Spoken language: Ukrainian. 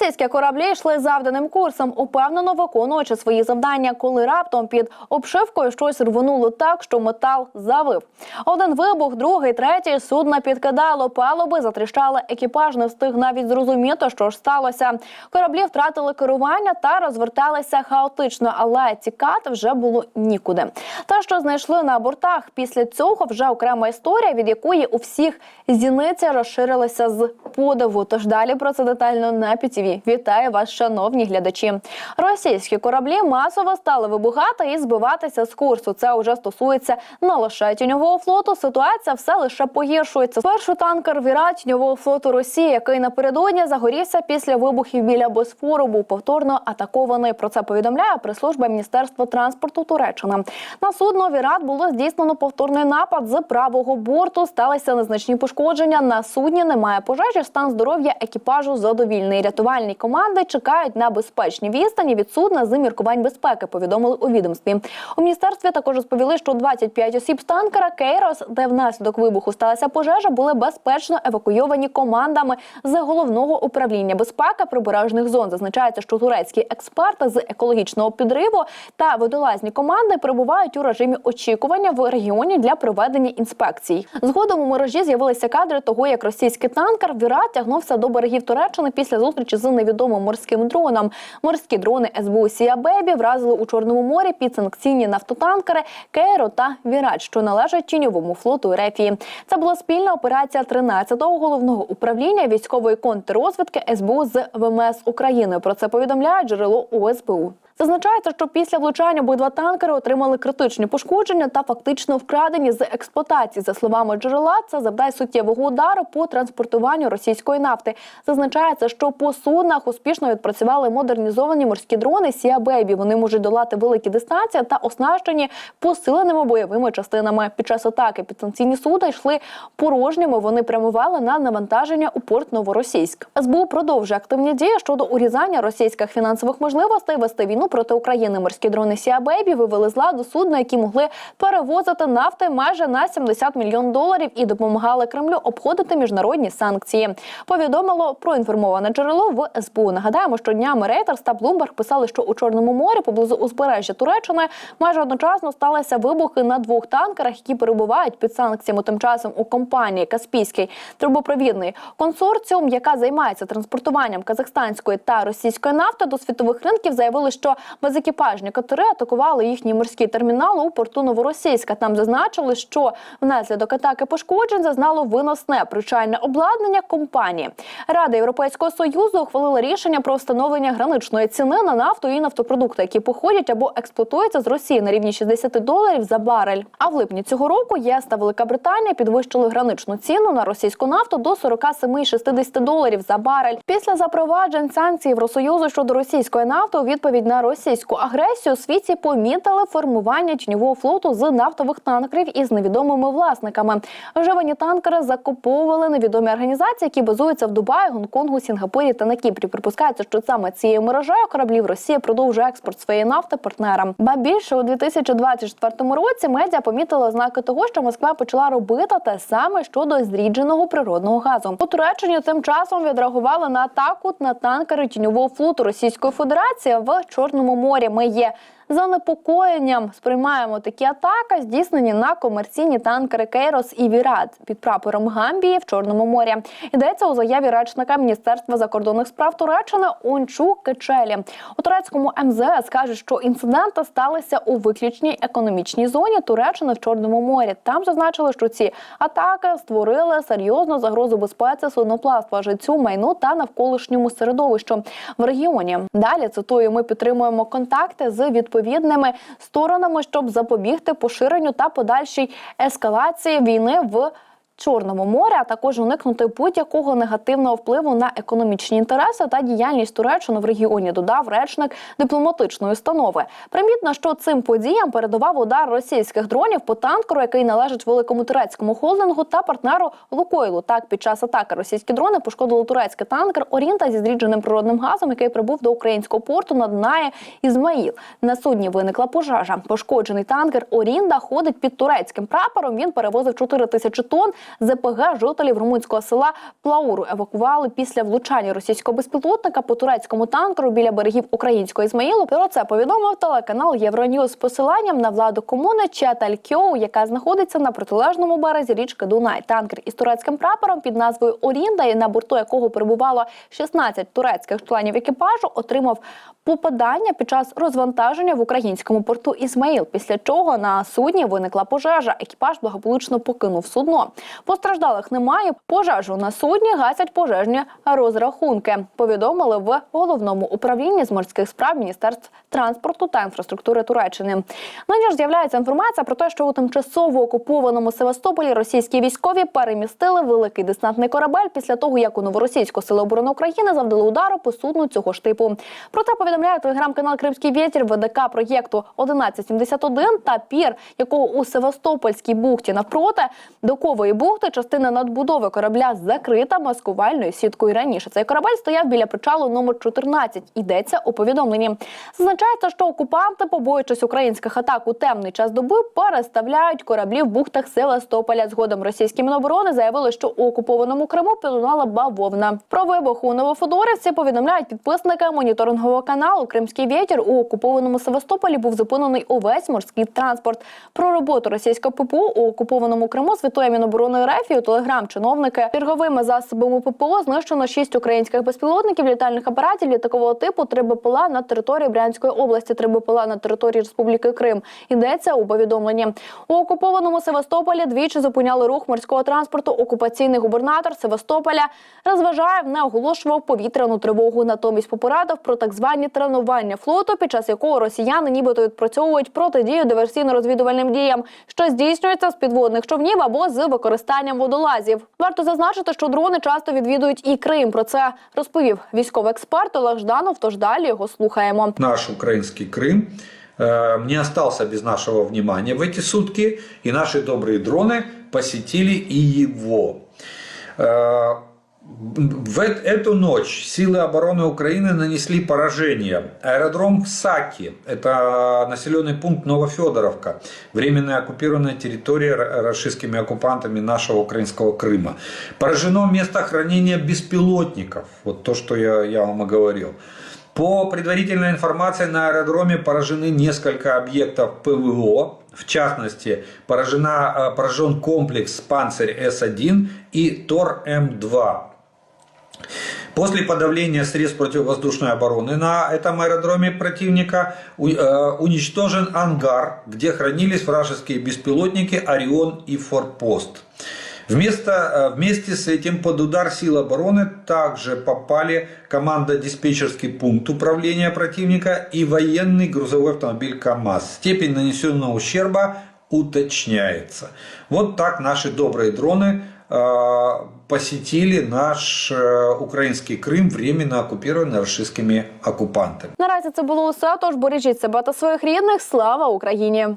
Російські кораблі йшли завданим курсом, упевнено виконуючи свої завдання, коли раптом під обшивкою щось рвонуло так, що метал завив. Один вибух, другий, третій судна підкидало палуби, затріщали. Екіпаж не встиг навіть зрозуміти, що ж сталося. Кораблі втратили керування та розверталися хаотично, але тікати вже було нікуди. Та що знайшли на бортах після цього вже окрема історія, від якої у всіх зіниця розширилася з подиву. Тож далі про це детально на ПІТІВІ. Вітаю вас, шановні глядачі. Російські кораблі масово стали вибухати і збиватися з курсу. Це вже стосується не лише тіньового флоту. Ситуація все лише погіршується. Спершу танкер Віра тіньового флоту Росії, який напередодні загорівся після вибухів біля Босфору, був повторно атакований. Про це повідомляє прес-служба Міністерства транспорту Туреччини. На судно Вірат було здійснено повторний напад з правого борту. Сталися незначні пошкодження. На судні немає пожежі. Стан здоров'я екіпажу задовільний. Рятувальні команди чекають на безпечні відстані від судна з міркувань безпеки. Повідомили у відомстві. У міністерстві також розповіли, що 25 осіб з танкера Кейрос, де внаслідок вибуху сталася пожежа, були безпечно евакуйовані командами з головного управління безпеки прибережних зон. Зазначається, що турецькі експерти з екологічного підриву та водолазні команди перебувають у режимі очікування в регіоні для проведення інспекцій. Згодом у мережі з'явилися кадри того, як російський танкер Віра тягнувся до берегів Туреччини після зустрічі з невідомим морським дроном. Морські дрони СБУ Сія Бебі вразили у Чорному морі підсанкційні нафтотанкери Кейро та Вірач, що належать тіньовому флоту Рефії. Це була спільна операція 13-го головного управління військової контррозвідки СБУ з ВМС України. Про це повідомляє джерело ОСБУ. Зазначається, що після влучання обидва танкери отримали критичні пошкодження та фактично вкрадені з експлуатації. За словами джерела, це завдає суттєвого удару по транспортуванню російської нафти. Зазначається, що по суднах успішно відпрацювали модернізовані морські дрони Сія Бейбі. Вони можуть долати великі дистанції та оснащені посиленими бойовими частинами. Під час атаки підстанційні суда йшли порожніми. Вони прямували на навантаження у порт Новоросійськ. СБУ продовжує активні дії щодо урізання російських фінансових можливостей вести війну проти України. Морські дрони Сія Бейбі вивели з ладу судна, які могли перевозити нафти майже на 70 мільйон доларів і допомагали Кремлю обходити міжнародні санкції. Повідомило проінформоване джерело в СБУ. Нагадаємо, що днями Reuters та Bloomberg писали, що у Чорному морі поблизу узбережжя Туреччини майже одночасно сталися вибухи на двох танкерах, які перебувають під санкціями. Тим часом у компанії Каспійський трубопровідний консорціум, яка займається транспортуванням казахстанської та російської нафти до світових ринків, заявили, що безекіпажні катери атакували їхній морський термінал у порту Новоросійська. Там зазначили, що внаслідок атаки пошкоджень зазнало виносне причальне обладнання компанії. Рада Європейського союзу ухвалила рішення про встановлення граничної ціни на нафту і нафтопродукти, які походять або експлуатуються з Росії на рівні 60 доларів за барель. А в липні цього року ЄС та Велика Британія підвищили граничну ціну на російську нафту до 47,60 доларів за барель. Після запроваджень санкцій Євросоюзу щодо російської нафти у відповідь на російську агресію у світі помітили формування тіньового флоту з нафтових танкерів із невідомими власниками. Вживані танкери закуповували невідомі організації, які базуються в Дубаї, Гонконгу, Сінгапурі та на Кіпрі. Припускається, що саме цією мережею кораблів Росія продовжує експорт своєї нафти партнерам. Ба більше у 2024 році медіа помітили ознаки того, що Москва почала робити те саме щодо зрідженого природного газу. У Туреччині тим часом відреагували на атаку на танкери тіньового флоту Російської Федерації в Чорному морі. Ми є занепокоєнням сприймаємо такі атаки, здійснені на комерційні танкери Кейрос і Вірат під прапором Гамбії в Чорному морі. Йдеться у заяві речника Міністерства закордонних справ Туреччини Ончу Кечелі. У турецькому МЗС кажуть, що інциденти сталися у виключній економічній зоні Туреччини в Чорному морі. Там зазначили, що ці атаки створили серйозну загрозу безпеці судноплавства, життю, майну та навколишньому середовищу в регіоні. Далі цитую: ми підтримуємо контакти з відповідними сторонами, щоб запобігти поширенню та подальшій ескалації війни в. Чорному морі, а також уникнути будь-якого негативного впливу на економічні інтереси та діяльність Туреччини в регіоні. Додав речник дипломатичної установи. Примітно, що цим подіям передавав удар російських дронів по танкеру, який належить великому турецькому холдингу та партнеру Лукойлу. Так, під час атаки російські дрони пошкодили турецький танкер Орінта зі зрідженим природним газом, який прибув до українського порту над Нає Ізмаїл. На судні виникла пожежа. Пошкоджений танкер Орінда ходить під турецьким прапором. Він перевозив 4 тисячі тонн ЗПГ жителів румунського села Плауру евакували після влучання російського безпілотника по турецькому танкеру біля берегів українського Ізмаїлу. Про це повідомив телеканал Євроньюз з посиланням на владу комуни Чаталькьоу, яка знаходиться на протилежному березі річки Дунай. Танкер із турецьким прапором під назвою Орінда, на борту якого перебувало 16 турецьких членів екіпажу, отримав попадання під час розвантаження в українському порту Ізмаїл. Після чого на судні виникла пожежа. Екіпаж благополучно покинув судно. Постраждалих немає. Пожежу на судні гасять пожежні розрахунки. Повідомили в головному управлінні з морських справ Міністерств транспорту та інфраструктури Туреччини. Нині ж з'являється інформація про те, що у тимчасово окупованому Севастополі російські військові перемістили великий десантний корабель після того, як у новоросійську сили оборони України завдали удару по судну цього ж типу. Про це повідомляє телеграм-канал Кримський вітер ВДК проєкту 1171 та пір, якого у Севастопольській бухті навпроти докової бухти частина надбудови корабля закрита маскувальною сіткою. Раніше цей корабель стояв біля причалу номер 14. Йдеться у повідомленні. Зазначається, що окупанти, побоюючись українських атак у темний час доби, переставляють кораблі в бухтах Севастополя. Згодом російські міноборони заявили, що у окупованому Криму пілунала бавовна. Про вибух у Новофодорівці повідомляють підписники моніторингового каналу Кримський вітер у окупованому Севастополі був зупинений увесь морський транспорт. Про роботу російського ППО у окупованому Криму звітує Міноборони РФ і у телеграм-чиновники. Черговими засобами ППО знищено шість українських безпілотників, літальних апаратів літакового типу, три на території Брянської області, три на території Республіки Крим. Йдеться у повідомленні. У окупованому Севастополі двічі зупиняли рух морського транспорту. Окупаційний губернатор Севастополя Розважаєв не оголошував повітряну тривогу. Натомість попередив про так звані тренування флоту, під час якого росіяни нібито відпрацьовують протидію диверсійно-розвідувальним діям, що здійснюється з підводних човнів або з використанням водолазів. Варто зазначити, що дрони часто відвідують і Крим. Про це розповів військовий експерт Олег Жданов. Тож далі його слухаємо. наш украинский Крым э, не остался без нашего внимания в эти сутки, и наши добрые дроны посетили и его. В эту ночь силы обороны Украины нанесли поражение. Аэродром Саки, это населенный пункт Новофедоровка, временно оккупированная территория российскими оккупантами нашего украинского Крыма. Поражено место хранения беспилотников, вот то, что я, я вам и говорил. По предварительной информации на аэродроме поражены несколько объектов ПВО. В частности, поражена, э, поражен комплекс «Панцирь С-1» и ТОР-М2. После подавления средств противовоздушной обороны на этом аэродроме противника э, уничтожен ангар, где хранились вражеские беспилотники «Орион» и «Форпост». Вместо, э, вместе с этим под удар сил обороны также попали командо-диспетчерский пункт управления противника и военный грузовой автомобиль КАМАЗ. Степень нанесенного ущерба уточняется. Вот так наши добрые дроны посетили наш э, украинский Крым, временно оккупированный российскими оккупантами. Наразі це було усе. Тож бережіть себе та своїх рідних. Слава Україні!